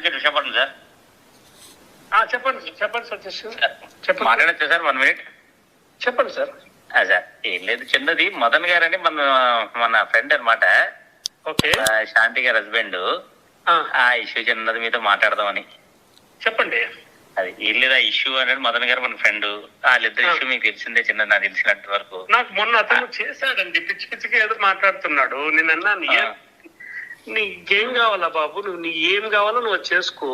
Advocate Visakhapatnam sir. ఆ, చెప్పండి చెప్పండి సార్, చెప్పండి. మాట్లాడచ్చా సార్ వన్ మినిట్? చెప్పండి సార్. సార్ ఏం లేదు చిన్నది. మదన్ గారని మన మన ఫ్రెండ్ అనమాట ఓకే. శాంతి గారి హస్బెండ్ ఆ, ఇష్యూ చిన్నది మీతో మాట్లాడదామని. చెప్పండి. అది ఏం లేదు ఆ ఇష్యూ అనేది మదన్ గారు మన ఫ్రెండ్ వాళ్ళిద్దరు. ఇష్యూ మీకు తెలిసిందే చిన్నది నాకు తెలిసినంత వరకు నాకు మొన్న అతను చేశాడండి. పిచ్చి పిచ్చిగా ఏదో మాట్లాడుతున్నాడు. నేను అన్నాను ఆ. "ఏ- నీకేం కావాలా బాబు నువ్వు నీ ఏం కావాలో నువ్వు చేసుకో.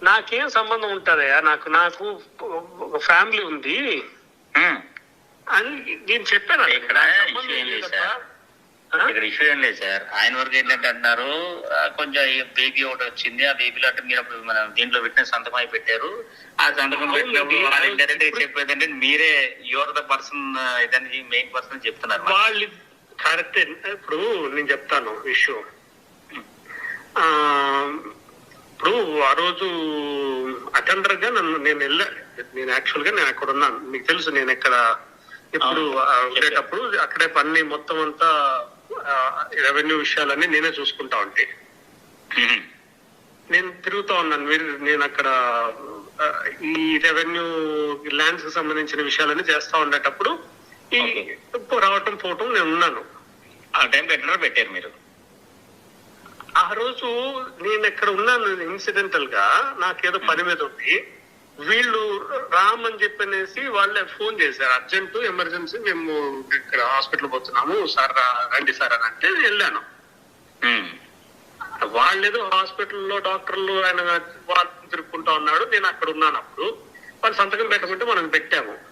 నాకేం సంబంధం ఉంటుందయా నాకు నాకు ఒక ఫ్యామిలీ ఉంది. అని నేను చెప్పాను ఇక్కడ issue ఏం లేదు. సార్. ఇక్కడ ఇష్యూ ఏం లేదు సార్ ఆయన వరకు ఏంటంటే అంటున్నారు కొంచెం బేబీ ఒకటి వచ్చింది ఆ బేబీలో అంటే మీరు అప్పుడు మన దీంట్లో పెట్టిన సంతకం అయి పెట్టారు ఆ సంతకం. పెట్టినప్పుడు వాళ్ళు ఇండైరెక్ట్గా చెప్పేది అంటే మీరే యువర్ ద పర్సన్ ఇదని మెయిన్ పర్సన్ చెప్తున్నారు. వాళ్ళు కరెక్టే. ఇప్పుడు నేను చెప్తాను ఇష్యూ ఆ, ఇప్పుడు ఆ రోజు అటెండర్గా నన్ను నేను వెళ్ళా నేను యాక్చువల్గా నేను అక్కడ ఉన్నాను. మీకు తెలుసు నేను ఎక్కడ ఇప్పుడు ఉండేటప్పుడు అక్కడే పని మొత్తం అంతా రెవెన్యూ విషయాలన్నీ నేనే చూసుకుంటా ఉంటే. నేను తిరుగుతా ఉన్నాను. మీరు నేను అక్కడ ఈ రెవెన్యూ ల్యాండ్స్కి సంబంధించిన విషయాలన్నీ చేస్తా ఉండేటప్పుడు ఈ. రావటం పోవటం నేను ఉన్నాను. ఆ టైం పెట్టారో పెట్టారు మీరు? ఆ రోజు నేను ఎక్కడ ఉన్నాను ఇన్సిడెంటల్గా నాకేదో పని మీద ఉంది. వీళ్ళు రామ్ అని చెప్పనేసి వాళ్ళే ఫోన్ చేశారు. అర్జెంట్ ఎమర్జెన్సీ మేము ఇక్కడ హాస్పిటల్ పోతున్నాము. సార్ రండి సార్ అని అంటే వెళ్ళాను. ఉమ్. వాళ్ళు ఏదో హాస్పిటల్లో డాక్టర్లు ఆయన వాళ్ళు తిరుక్కుంటా ఉన్నాడు. నేను అక్కడ ఉన్నాను అప్పుడు. వాళ్ళు సంతకం పెట్టమంటే మనం పెట్టాము.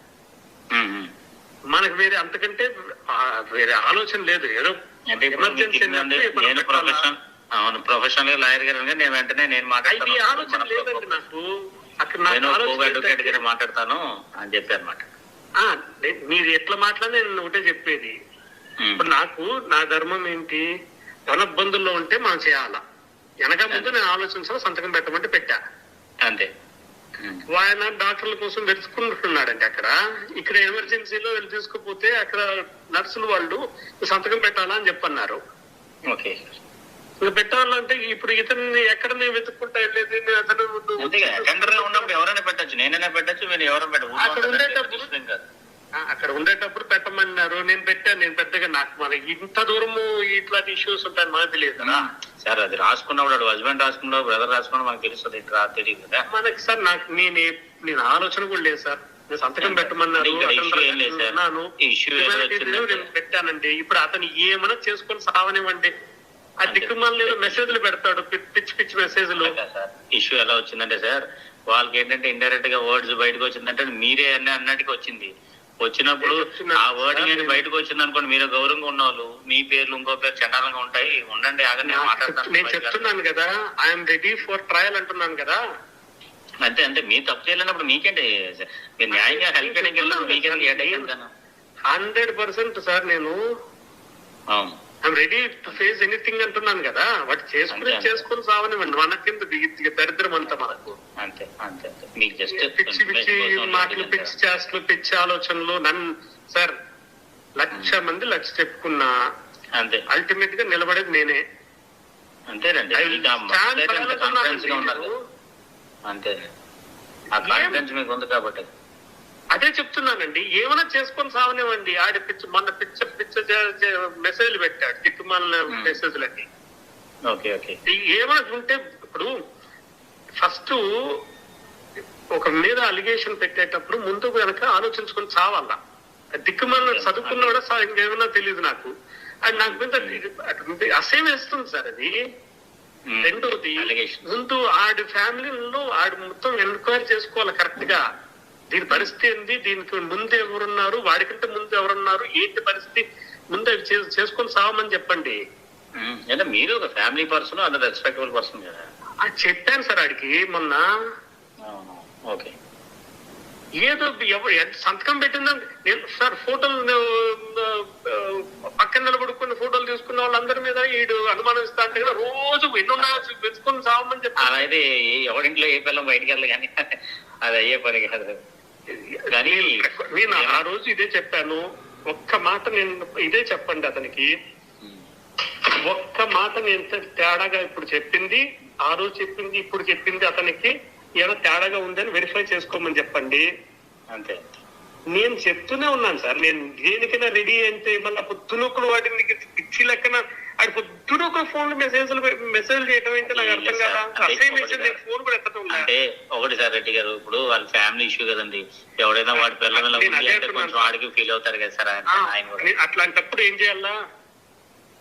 మనకు వేరే అంతకంటే వేరే ఆలోచన లేదు. ఏదో నేను? ప్రొఫెషన్ అవును ప్రొఫెషనల్ లాయర్ గారు నేను వెంటనే నేను మాట్లాడతాను. ఆలోచన లేదండి నాకు. అక్కడ అడ్వకేట్ గారు మాట్లాడతాను అని చెప్పారు అనమాట మీరు ఎట్లా మాట్లాడినా నేను ఒకటే చెప్పేది. ఇప్పుడు నాకు నా ధర్మం ఏంటి? ధనబ్బందుల్లో ఉంటే మనం చేయాలా? వెనక ముందు నేను ఆలోచించాలి సంతకం పెట్టమంటే పెట్టా. అంతే. ఆయన డాక్టర్ల కోసం వెతుకుంటున్నాడండి అక్కడ. ఇక్కడ ఎమర్జెన్సీలో వెళ్ళి తీసుకుపోతే అక్కడ నర్సులు వాళ్ళు "నువ్వు సంతకం పెట్టాలా అని చెప్పన్నారు. ఓకే. పెట్టాలంటే ఇప్పుడు ఇతన్ని ఎక్కడ నేను వెతుక్కుంటా వెళ్ళేది అతను ఉన్నప్పుడు ఎవరైనా పెట్టచ్చు నేనైనా పెట్టచ్చు ఎవరైనా పెట్టచ్చు అక్కడ ఉండేటప్పుడు- ఆ, అక్కడ ఉండేటప్పుడు పెట్టమన్నారు. నేను పెట్టాను. నేను పెద్దగా నాకు మన ఇంత దూరము ఇట్లాంటి ఇష్యూస్ ఉంటాయని మనకు తెలియదు కదా. సార్ అది రాసుకున్నప్పుడు హస్బెండ్ రాసుకున్నాడు బ్రదర్ రాసుకున్నా మనకు తెలుస్తుంది ఇట్లా తెలియదు కదా. మనకి సార్ నాకు నేను నేను ఆలోచన కూడా లేదు సార్. నేను సంతకం పెట్టమన్నారు. నేను పెట్టానండి. ఇప్పుడు అతను ఏమైనా చేసుకొని సావనివ్వండి. ఆ. దిక్కుమాల మెసేజ్లు పెడతాడు. పిచ్చి పిచ్చి మెసేజ్లు ఇష్యూ ఎలా వచ్చిందంటే సార్ వాళ్ళకి ఏంటంటే ఇండైరెక్ట్గా వర్డ్స్ బయటకు వచ్చిందంటే మీరే అన్న అన్నట్టుగా వచ్చింది. వచ్చినప్పుడు ఆ వర్డ్ సార్, నేను నేను- బయటకు వచ్చింది అనుకోండి మీరు గౌరవంగా ఉన్న వాళ్ళు మీ పేర్లు ఇంకో పేరు చండాలంగా ఉంటాయి ఉండండి ఆగండి నేను నాకు మాట్లాడతాను. నేను చెప్తున్నాను కదా ఐఎమ్ రెడీ ఫర్ ట్రయల్ అంటున్నాను కదా. అంతే అంతే మీ తప్పు చేయలేనప్పుడు మీకేంటి మీరు న్యాయంగా హెల్ప్ చేయడానికి? హండ్రెడ్ పర్సెంట్ సార్ నేను అవును. I'm ready to face anything అంటున్నాను కదా. వాటి చేసుకుని. చేసుకుని సావనివ్వండి మనకింత దరిద్రం అంతా మనకు. అంతే అంతే అంతే. మీకు జస్ట్ పిచ్చి పిచ్చి మాటలు పిచ్చి చేష్టలు పిచ్చి ఆలోచనలు నన్ను సార్ లక్ష మంది లక్ష చెప్పుకున్నా అంతే. అల్టిమేట్గా నిలబడేది నేనే. అంతేనండి. అంత ఆ కాన్ఫిడెన్స్ మీకు ఉంది కాబట్టి. అదే చెప్తున్నానండి. ఏమైనా చేసుకొని సావనివ్వండి. ఆడి పిచ్చి మొన్న పిచ్చ పిచ్చ మెసేజ్లు పెట్టాడు. దిక్కుమాలిన Hmm. మెసేజ్లన్నీ okay okay. ఏమైనా ఉంటే ఇప్పుడు ఫస్ట్ ఒక మీద అలిగేషన్ పెట్టేటప్పుడు ముందు వెనక ఆలోచించుకొని చావాలా దిక్కుమాల చదువుకున్నాడా సా ఇంకేమన్నా తెలియదు నాకు. అది నాకు మీద అది అసేమ్ వేస్తుంది సార్ అది. రెండోది అలిగేషన్ ముందు ఆడి ఫ్యామిలీలో ఆడి మొత్తం ఎంక్వైరీ చేసుకోవాలి కరెక్ట్గా. దీని పరిస్థితి ఏంది? దీనికి ముందు ఎవరున్నారు? వాడికంటే ముందు ఎవరున్నారు? ఏంటి పరిస్థితి? ముందు అవి చేసుకొని సావమని చెప్పండి. అంటే మీరు ఒక ఫ్యామిలీ పర్సన్ అది రెస్పెక్టబుల్ పర్సన్ కదా. అది చెప్పాను సార్ ఆడికి మొన్న. ఓకే. ఏదో ఎవరు ఎంత సంతకం పెట్టిందని నేను సార్ ఫోటోలు పక్కన నిలబడుకుని ఫోటోలు తీసుకున్న వాళ్ళందరి మీద ఈడు అనుమానిస్తా అంటే కదా రోజు ఎన్నున్నాయో వెతుకొని సావమని అలా చెప్పాను అయితే ఎవరింట్లో ఏ పిల్లం బయటికి కానీ అది అయ్యే పని కాదు. కానీ నేను ఆ రోజు ఇదే చెప్పాను. ఒక్క మాట నేను ఇదే చెప్పండి అతనికి. ఉమ్, ఒక్క మాట నేను తేడాగా ఇప్పుడు చెప్పింది ఆ రోజు చెప్పింది ఇప్పుడు చెప్పింది అతనికి ఏదో తేడాగా ఉందని వెరిఫై చేసుకోమని చెప్పండి. అంతే. నేను చెప్తూనే ఉన్నాను సార్. నేను దేనికైనా రెడీ అంటే మళ్ళీ పొద్దునొక్కడు వాడిని పిచ్చి లెక్కన ఆడి పొద్దునొక్కడు ఫోన్ మెసేజ్లు మెసేజ్ చేయడం ఏంటి? నాకు అర్థం కాదా అసే మెసేజ్ నేను ఫోన్ కూడా ఎత్తడం ఉందా? అంటే ఒకటి సార్ రెడ్డి గారు ఇప్పుడు వాళ్ళ ఫ్యామిలీ ఇష్యూ కదండి. ఎవడైనా వాడి పిల్లల అదే. కొంచెం వాడికి ఫీల్ అవుతారు కదా సార్ ఆయన అట్లాంటప్పుడు ఏం చేయాలా?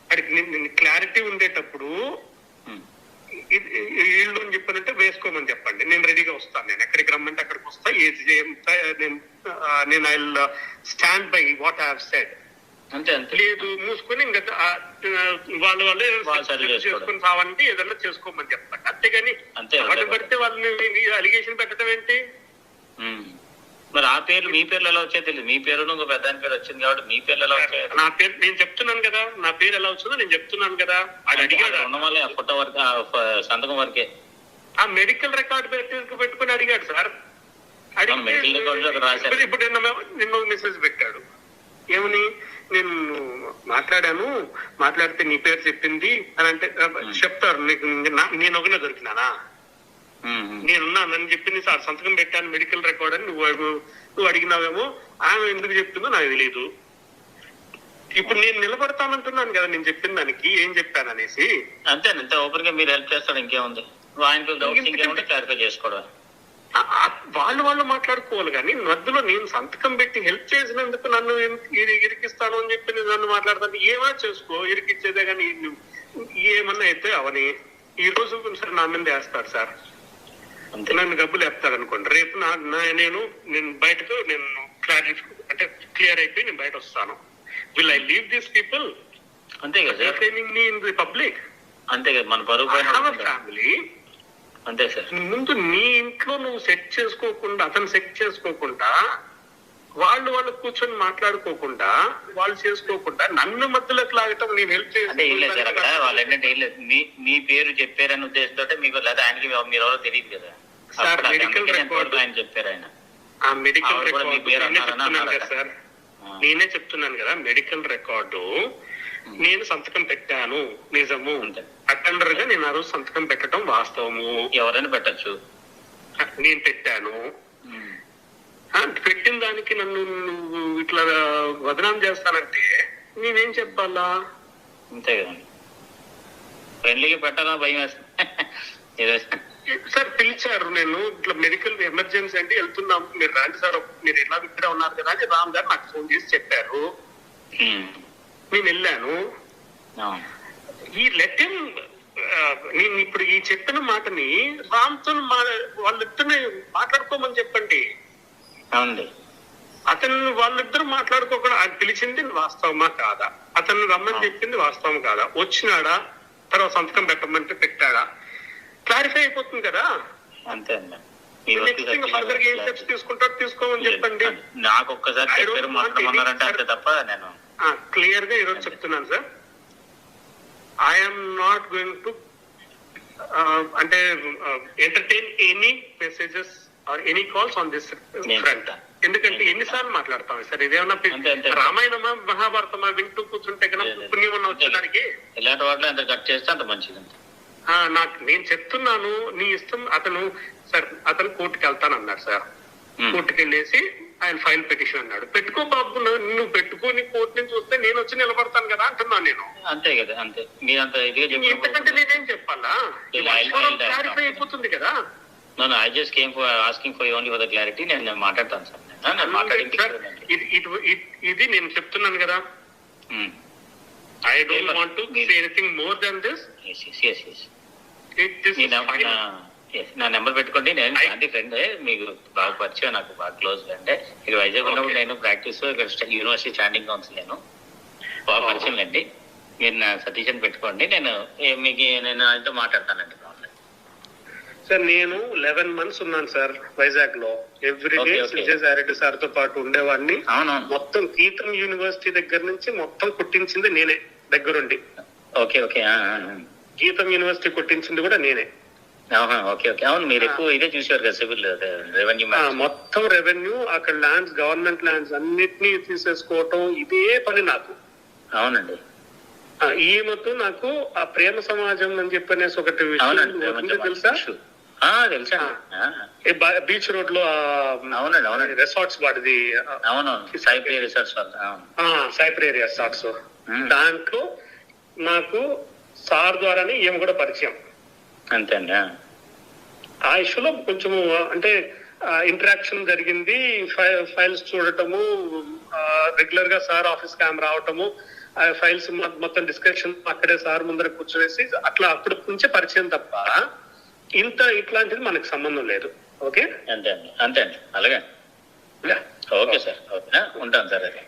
వాడికి క్లారిటీ ఉండేటప్పుడు వీళ్ళు అని చెప్పారంటే వేసుకోమని చెప్పండి. నేను రెడీగా వస్తాను. నేను ఎక్కడికి రమ్మంటే అక్కడికి వస్తా. ఏది నేను నేను I stand by what I said అంతే అంతే. లేదు మూసుకొని ఇంకా వాళ్ళు వాళ్ళే వాళ్ళు. చేసుకుని రావంటే ఏదన్నా చేసుకోమని చెప్పండి అంతేగాని అంతే. పడితే వాళ్ళని అలిగేషన్ పెట్టడం ఏంటి. మరి ఆ పేర్లు మీ పేర్లు ఎలా వచ్చాయో తెలియదు మీ పేరు ఇంకో పెద్ద పేరు వచ్చింది కాబట్టి మీ పేర్లు ఎలా వచ్చాయో నా పేరు నేను చెప్తున్నాను కదా. నా పేరు ఎలా వచ్చిందో నేను చెప్తున్నాను కదా. అది అడిగాడు? ఉన్న వాళ్ళే ఆ ఫోటో వరకు సంతకం వరకే. ఆ మెడికల్ రికార్డ్ పెట్టి పెట్టుకుని అడిగాడు సార్. రాశారు. ఇప్పుడు- నిన్న మెసేజ్ పెట్టాడు. ఏమని? నేను మాట్లాడాను మాట్లాడితే నీ పేరు చెప్పింది అని అంటే చెప్తారు. నీకు నేను ఒకనే దొరికినానా. నేనున్నానని చెప్పింది సార్ సంతకం పెట్టాను మెడికల్ రికార్డ్ అని నువ్వు నువ్వు అడిగినావేమో ఆమె ఎందుకు చెప్తుందో నాకు తెలియదు ఇప్పుడు నేను నిలబడతానంటున్నాను కదా నేను చెప్పిన దానికి ఏం చెప్పాను అనేసి. అంతే అంతే ఓపెన్గా మీరు హెల్ప్ చేస్తాడు ఇంకేముంది? ఆయనకు డౌట్స్ ఇంకేముంటే క్లారిఫై చేసుకోవడం వాళ్ళు వాళ్ళు మాట్లాడుకోవాలి కానీ మధ్యలో నేను సంతకం పెట్టి హెల్ప్ చేసినందుకు నన్ను ఇరి- ఇరి- ఇరికిస్తాను అని చెప్పి నేను నన్ను మాట్లాడతాను. ఏమైనా చేసుకో ఇరికిచ్చేదే కానీ ఏమన్నా అయితే అవని ఈ రోజు సార్ నా మీద వేస్తాడు సార్. అంతే. నన్ను డబ్బులు వేస్తాడు అనుకోండి. రేపు నా నేను నేను బయటకు నేను క్లారిఫై అంటే క్లియర్ అయిపోయి నేను బయట వస్తాను. Will I leave these people అంతే కదా ఇన్ ది పబ్లిక్ అంతే కదా మన ఉంటుంది. ఫ్యామిలీ అంతే సార్. ముందు నీ ఇంట్లో నువ్వు సెట్ చేసుకోకుండా అతను సెట్ చేసుకోకుండా వాళ్ళు వాళ్ళు కూర్చొని మాట్లాడుకోకుండా వాళ్ళు చేసుకోకుండా నన్ను మధ్యలోకి లాగటం నేను హెల్ప్ అంటే ఏం లేదు సార్ అక్కడ. వాళ్ళు ఏంటంటే ఏం లేదు. మీ మీ పేరు చెప్పారని ఉద్దేశంతో మీకు లేదా ఆయనకి మీరు ఎవరో తెలియదు కదా. సార్, record- తోడుగా ఆయన చెప్పారు ఆయన. ఆ మెడికల్ రికార్డు. నేనే చెప్తున్నాను కదా మెడికల్ రికార్డు నేను సంతకం పెట్టాను. నిజము. అటెండర్గా నేను ఆ రోజు సంతకం పెట్టడం వాస్తవము. ఎవరైనా పెట్టచ్చు. నేను పెట్టాను. పెట్టిన దానికి నన్ను నువ్వు ఇట్లా వదనాం చేస్తానంటే నేనేం చెప్పాలా? అంతే కదండి. ఫ్రెండ్లీగా పెట్టాలా? భయం సార్ పిలిచారు నేను ఇట్లా మెడికల్ ఎమర్జెన్సీ అంటే వెళ్తున్నాం. మీరు రాండి సార్ మీరు ఎలా ఇక్కడే ఉన్నారు కదా అని రామ్ గారు నాకు ఫోన్ చేసి చెప్పారు. నేను వెళ్ళాను. ఈ లెటర్ నేను ఇప్పుడు ఈ చెప్పిన మాటని రామ్తో మా వాళ్ళిద్దరిని మాట్లాడుకోమని చెప్పండి. అవునండి. అతను వాళ్ళిద్దరు మాట్లాడుకోకుండా ఆయన పిలిచింది వాస్తవమా కాదా? అతను రమ్మని చెప్పింది వాస్తవం కాదా? వచ్చినాడా? తర్వాత సంతకం పెట్టమంటే పెట్టాడా? క్లారిఫై అయిపోతుంది కదా? అంతే అండి. ఫర్దర్ ఏం స్టెప్స్ తీసుకుంటారో తీసుకోమని చెప్పండి. నాకు ఒక్కసారి చెప్పారు మాట్లాడమన్నారంటే అంతే తప్ప నేను క్లియర్గా ఈరోజు చెప్తున్నాను sir I'm not going to అంటే entertain any messages or any calls on this front. ఎందుకంటే ఎన్నిసార్లు మాట్లాడతాం సార్ ఇదేమన్నా. రామాయణమా మహాభారతమా వింటూ కూర్చుంటే లేదు. పుణ్యం ఉన్న వచ్చేదానికి ఇలాంటి వాటిలో ఎంత కట్ చేస్తే అంత మంచిది నాకు నేను చెప్తున్నాను నీ ఇష్టం అతను సార్ అతను కోర్టుకి వెళ్తాను అన్నాడు సార్. కోర్టుకి వెళ్ళేసి ఆయన ఫైల్ పిటిషన్ అన్నాడు. పెట్టుకో బాబు నువ్వు పెట్టుకొని కోర్టు నుంచి వస్తే నేను వచ్చి నిలబడతాను కదా అంటున్నాను నేను. అంతే కదా అంతే. మీరు అంత ఇదిగా చెప్పినప్పుడు నేనేం చెప్పాలా? క్లారిఫై అయిపోతుంది కదా. నన్ను I just came for asking for only for the clarity నేను మాట్లాడతాను సార్. నేను. ఇది నేను చెప్తున్నాను కదా. I don't. Want to say anything more than this నం- నా yes, నా నెంబర్ పెట్టుకోండి. నేను గాంధీ ఫ్రెండ్. మీకు బాగా పరిచయం నాకు బాగా క్లోజ్ అంటే ఇక్కడ వైజాగ్ ఉన్నప్పుడు. నేను ప్రాక్టీస్ ఇక్కడ యూనివర్సిటీ స్టాండింగ్ కౌన్సిల్ నేను. బాగా. పరిచయం అండి మీరు నా సతీష్ పెట్టుకోండి. నేను మీకు నేను ఆయనతో మాట్లాడతానండి. సార్ నేను లెవెన్ మంత్స్ ఉన్నాను సార్ వైజాగ్లో ఎవ్రీ డే. విజయసాయిరెడ్డి సార్తో పాటు ఉండేవాడిని. మొత్తం గీతం యూనివర్సిటీ దగ్గర నుంచి మొత్తం కుట్టించింది నేనే దగ్గరుండి. Okay okay. గీతం యూనివర్సిటీ కుట్టించింది కూడా నేనే. Okay okay. అవును మీరు ఎక్కువ ఇదే చూసేవారు కదా సివిల్ రెవెన్యూ మొత్తం రెవెన్యూ అక్కడ ల్యాండ్స్ గవర్నమెంట్ ల్యాండ్స్ అన్నిటినీ తీసేసుకోవటం ఇదే పని నాకు. అవునండి. ఆ, ఈమెతో నాకు ఆ ప్రేమ సమాజం అని చెప్పనేసి ఒకటి విషయం తెలుసా? తెలుసా ఈ బీచ్ రోడ్లో అవునండి అవునండి. రిసార్ట్స్ వాడిది. అవునవును సైప్రీ రిసార్ట్స్ ఉమ్, దాంట్లో నాకు సార్ ద్వారానే ఈమె కూడా పరిచయం. అంతే అండి ఆ. ఇష్యూలో కొంచెము అంటే ఇంటరాక్షన్ జరిగింది. ఫైల్స్ చూడటము రెగ్యులర్గా సార్ ఆఫీస్కి ఆమె రావటము ఆ ఫైల్స్ మొత్తం డిస్కషన్ అక్కడే సార్ ముందర కూర్చోవేసి అట్లా అప్పటి నుంచే పరిచయం తప్ప ఇంత ఇట్లాంటిది మనకు సంబంధం లేదు. ఓకే? అంతే అండి అంతే అండి అలాగే ఓకే సార్. ఓకే ఉంటాను సార్ అయితే.